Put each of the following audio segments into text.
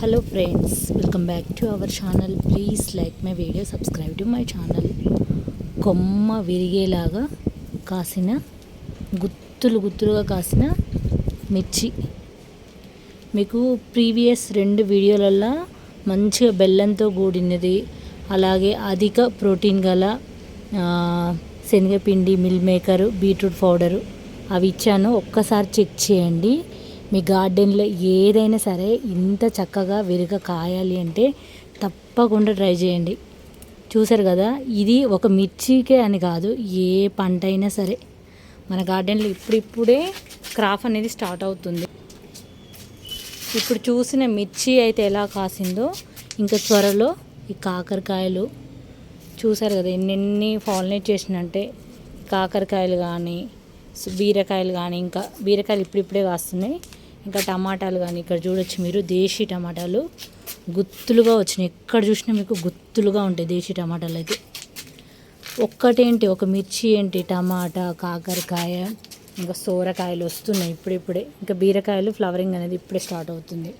Hello friends welcome back to our channel please like my video subscribe to my channel కొమ్మ విరిగేలాగా కాసిన గుత్తులు గుత్తులుగా కాసిన మిర్చి. మీకు ప్రీవియస్ రెండు వీడియోలల్లో మంచిగా బెల్లంతో కూడినది అలాగే అధిక ప్రోటీన్ గల శనగపిండి మిల్ మేకరు బీట్రూట్ పౌడరు అవి ఇచ్చాను. ఒక్కసారి చెక్ చేయండి. మీ గార్డెన్లో ఏదైనా సరే ఇంత చక్కగా విరగ కాయాలి అంటే తప్పకుండా ట్రై చేయండి. చూసారు కదా ఇది ఒక మిర్చికే అని కాదు ఏ పంట అయినా సరే. మన గార్డెన్లో ఇప్పుడిప్పుడే క్రాప్ అనేది స్టార్ట్ అవుతుంది. ఇప్పుడు చూసిన మిర్చి అయితే ఎలా కాసిందో ఇంకా త్వరలో ఈ కాకరకాయలు చూసారు కదా ఎన్నెన్ని ఫాలినేట్ చేసినంటే కాకరకాయలు కానీ బీరకాయలు కానీ ఇంకా బీరకాయలు ఇప్పుడిప్పుడే కాస్తున్నాయి. ఇంకా టమాటాలు కానీ ఇక్కడ చూడొచ్చు మీరు దేశీ టమాటాలు గుత్తులుగా వచ్చినాయి. ఎక్కడ చూసినా మీకు గుత్తులుగా ఉంటాయి దేశీ టమాటాలు అయితే. ఒక్కటేంటి ఒక మిర్చి ఏంటి టమాటా కాకరకాయ ఇంకా సోరకాయలు వస్తున్నాయి ఇప్పుడిప్పుడే ఇంకా బీరకాయలు ఫ్లవరింగ్ అనేది ఇప్పుడే స్టార్ట్ అవుతుంది.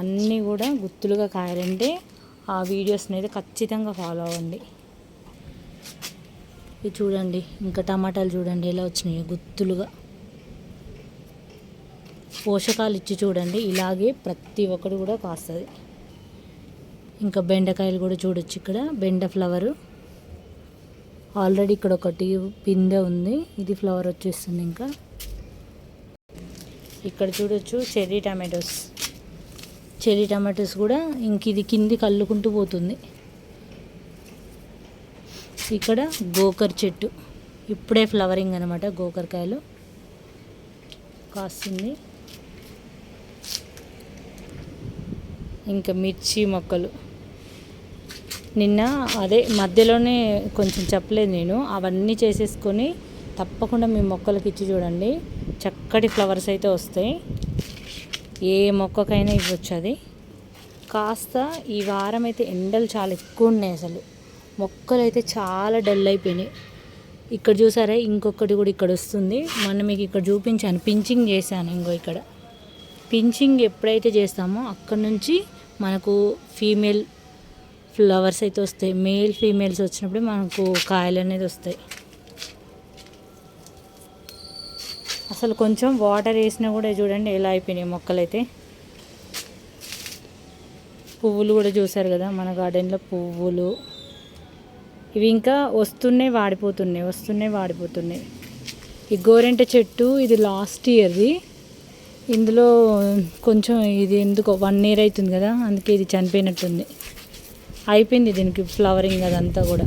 అన్నీ కూడా గుత్తులుగా కాయాలంటే ఆ వీడియోస్ని అయితే ఖచ్చితంగా ఫాలో అవ్వండి. ఇది చూడండి ఇంకా టమాటాలు చూడండి ఎలా వచ్చినాయి గుత్తులుగా. పోషకాలు ఇచ్చి చూడండి. ఇలాగే ప్రతి ఒక్కటి కూడా కాస్తుంది. ఇంకా బెండకాయలు కూడా చూడొచ్చు ఇక్కడ. బెండ ఫ్లవరు. ఆల్రెడీ ఇక్కడ ఒకటి పిందె ఉంది. ఇది ఫ్లవర్ వచ్చేస్తుంది ఇంకా. ఇక్కడ చూడొచ్చు చెర్రీ టమాటోస్. చెర్రీ టమాటోస్ కూడా ఇంక ఇది కింది కల్లుకుంటూ పోతుంది. ఇక్కడ గోకర్ చెట్టు. ఇప్పుడే ఫ్లవరింగ్ అనమాట గోకరకాయలు. కాస్తుంది. ఇంకా మిర్చి మొక్కలు. నిన్న అదే మధ్యలోనే కొంచెం చెప్పలేదు నేను. అవన్నీ చేసేసుకొని తప్పకుండా మీ మొక్కలకి ఇచ్చి చూడండి. చక్కటి ఫ్లవర్స్ అయితే వస్తాయి. ఏ మొక్కకైనా ఇవ్వచ్చు అది. కాస్త ఈ వారం అయితే ఎండలు చాలా ఎక్కువ ఉన్నాయి అసలు. మొక్కలు అయితే చాలా డల్ అయిపోయినాయి. ఇక్కడ చూసారా? ఇంకొకటి కూడా ఇక్కడ వస్తుంది. మొన్న మీకు ఇక్కడ చూపించాను. పించింగ్ చేశాను ఇంకో ఇక్కడ. పించింగ్ ఎప్పుడైతే చేస్తామో అక్కడ నుంచి మనకు ఫీమేల్ ఫ్లవర్స్ అయితే వస్తాయి. మేల్ ఫీమేల్స్ వచ్చినప్పుడు మనకు కాయలు అనేది వస్తాయి. అసలు కొంచెం వాటర్ వేసినా కూడా చూడండి ఎలా అయిపోయినాయి మొక్కలైతే పువ్వులు కూడా చూసారు కదా మన గార్డెన్లో పువ్వులు. ఇవి ఇంకా వస్తున్నాయి వాడిపోతున్నాయి వస్తున్నాయి వాడిపోతున్నాయి. ఈ గోరెంట చెట్టు ఇది లాస్ట్ ఇయర్ది. ఇందులో కొంచెం ఇది ఎందుకో వన్ ఇయర్ అవుతుంది కదా అందుకే ఇది చనిపోయినట్టుంది. అయిపోయింది దీనికి ఫ్లవరింగ్ అదంతా కూడా.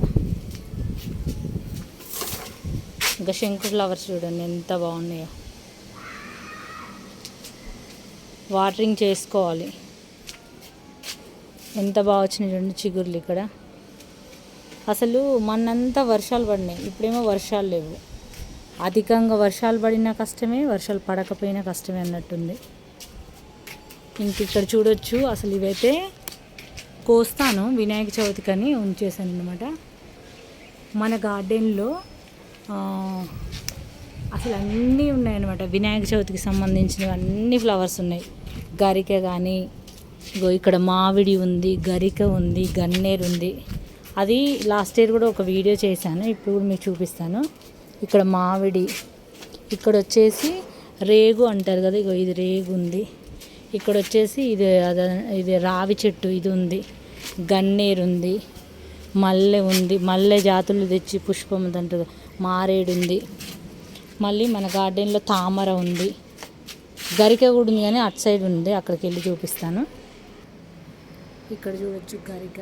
ఇంకా శంకు ఫ్లవర్స్ చూడండి ఎంత బాగున్నాయో. వాటరింగ్ చేసుకోవాలి. ఎంత బాగా వచ్చినాయి చూడండి చిగుర్లు ఇక్కడ. అసలు మన్నంతా వర్షాలు పడినాయి. ఇప్పుడేమో వర్షాలు లేవు. అధికంగా వర్షాలు పడినా కష్టమే వర్షాలు పడకపోయినా కష్టమే అన్నట్టుంది. ఇంక ఇక్కడ చూడొచ్చు అసలు ఇవైతే కోస్తాను వినాయక చవితికని ఉంచేసాను అనమాట మన గార్డెన్లో అసలు అన్నీ ఉన్నాయన్నమాట. వినాయక చవితికి సంబంధించినవి అన్ని ఫ్లవర్స్ ఉన్నాయి. గరిక కానీ ఇగో ఇక్కడ మామిడి ఉంది గరిక ఉంది గన్నేరు ఉంది. అది లాస్ట్ ఇయర్ కూడా ఒక వీడియో చేశాను ఇప్పుడు కూడా మీకు చూపిస్తాను. ఇక్కడ మామిడి ఇక్కడ వచ్చేసి రేగు అంటారు కదా ఇగో ఇది రేగు ఉంది ఇక్కడ వచ్చేసి ఇది అదే ఇది రావి చెట్టు ఇది ఉంది. గన్నేరు ఉంది మల్లె ఉంది. మల్లె జాతులు తెచ్చి పుష్పం అంటారు మారేడు ఉంది మళ్ళీ మన గార్డెన్లో తామర ఉంది. గరిక కూడా ఉంది కానీ అటు సైడ్ ఉంది. అక్కడికి వెళ్ళి చూపిస్తాను. ఇక్కడ చూడొచ్చు గరిక.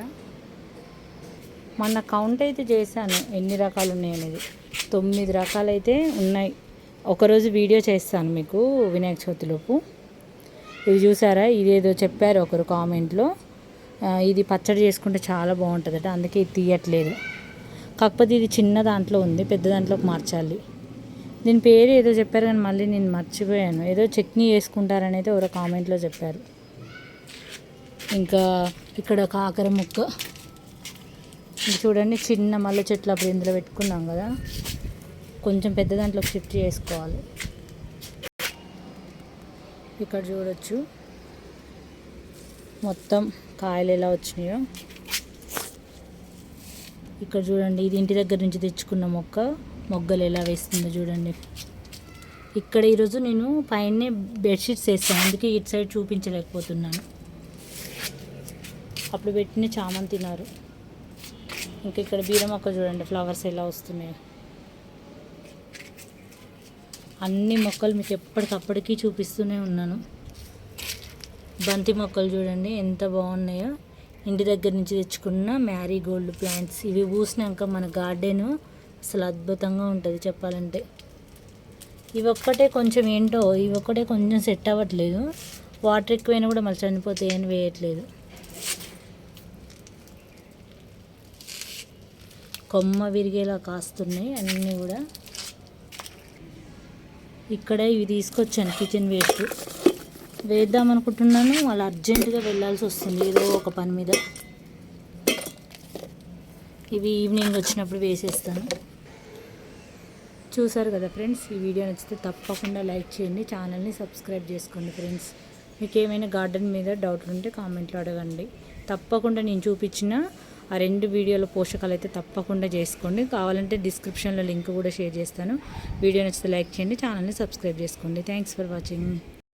మొన్న కౌంట్ అయితే చేశాను. ఎన్ని రకాలు ఉన్నాయి అనేది. తొమ్మిది రకాలైతే ఉన్నాయి. ఒకరోజు వీడియో చేస్తాను మీకు వినాయక చవితిలోపు ఇది చూసారా? ఇదేదో చెప్పారు ఒకరు కామెంట్లో ఇది పచ్చడి చేసుకుంటే చాలా బాగుంటుందట. అందుకే ఇది తీయట్లేదు. కాకపోతే ఇది చిన్న దాంట్లో ఉంది. పెద్ద దాంట్లోకి మార్చాలి. దీని పేరు ఏదో చెప్పారు కానీ మళ్ళీ నేను మర్చిపోయాను. ఏదో చట్నీ వేసుకుంటారని ఎవరో కామెంట్లో చెప్పారు. ఇంకా ఇక్కడ కాకర ముక్క. చూడండి చిన్న మల్లె చెట్లు అప్పుడు ఇందులో పెట్టుకున్నాం కదా. కొంచెం పెద్ద దాంట్లోకి షిఫ్ట్ చేసుకోవాలి. ఇక్కడ చూడొచ్చు. మొత్తం కాయలు ఎలా వచ్చినాయో. ఇక్కడ చూడండి ఇది ఇంటి దగ్గర నుంచి తెచ్చుకున్న మొక్క. మొగ్గలు ఎలా వేస్తుందో చూడండి. ఇక్కడ ఈరోజు నేను పైనే బెడ్షీట్స్ వేస్తాను అందుకే ఇటు సైడ్ చూపించలేకపోతున్నాను. అప్పుడు పెట్టిన చామంతి తిన్నారు ఇంకా ఇక్కడ బీర మొక్క చూడండి ఫ్లవర్స్ ఎలా వస్తున్నాయో. అన్ని మొక్కలు మీకు ఎప్పటికప్పటికీ చూపిస్తూనే ఉన్నాను. బంతి మొక్కలు చూడండి ఎంత బాగున్నాయో. ఇంటి దగ్గర నుంచి తెచ్చుకున్న మ్యారీగోల్డ్ ప్లాంట్స్. ఇవి పూసినాక మన గార్డెను అసలు అద్భుతంగా ఉంటుంది చెప్పాలంటే. ఇవి ఒక్కటే కొంచెం ఏంటో ఇవి ఒక్కటే కొంచెం సెట్ అవ్వట్లేదు. వాటర్ ఎక్కువైనా కూడా మళ్ళీ చనిపోతాయి అని వేయట్లేదు. కొమ్మ విరిగేలా కాస్తున్నాయి అన్నీ కూడా. ఇక్కడ ఇవి తీసుకొచ్చాను కిచెన్ వేస్ట్ వేద్దాం అనుకుంటున్నాను వాళ్ళు అర్జెంటుగా వెళ్ళాల్సి వస్తుంది ఏదో ఒక పని మీద. ఇవి ఈవినింగ్ వచ్చినప్పుడు వేసేస్తాను. చూసారు కదా ఫ్రెండ్స్ ఈ వీడియో నచ్చితే తప్పకుండా లైక్ చేయండి ఛానల్ని సబ్స్క్రైబ్ చేసుకోండి ఫ్రెండ్స్. మీకు ఏమైనా గార్డెన్ మీద డౌట్లు ఉంటే కామెంట్లో అడగండి. తప్పకుండా నేను చూపించిన ఆ రెండు వీడియోల పోషకాలు అయితే తప్పకుండా చేసుకోండి. కావాలంటే డిస్క్రిప్షన్లో లింక్ కూడా షేర్ చేస్తాను. వీడియో నచ్చితే లైక్ చేయండి ఛానల్ని సబ్స్క్రైబ్ చేసుకోండి. Thanks for watching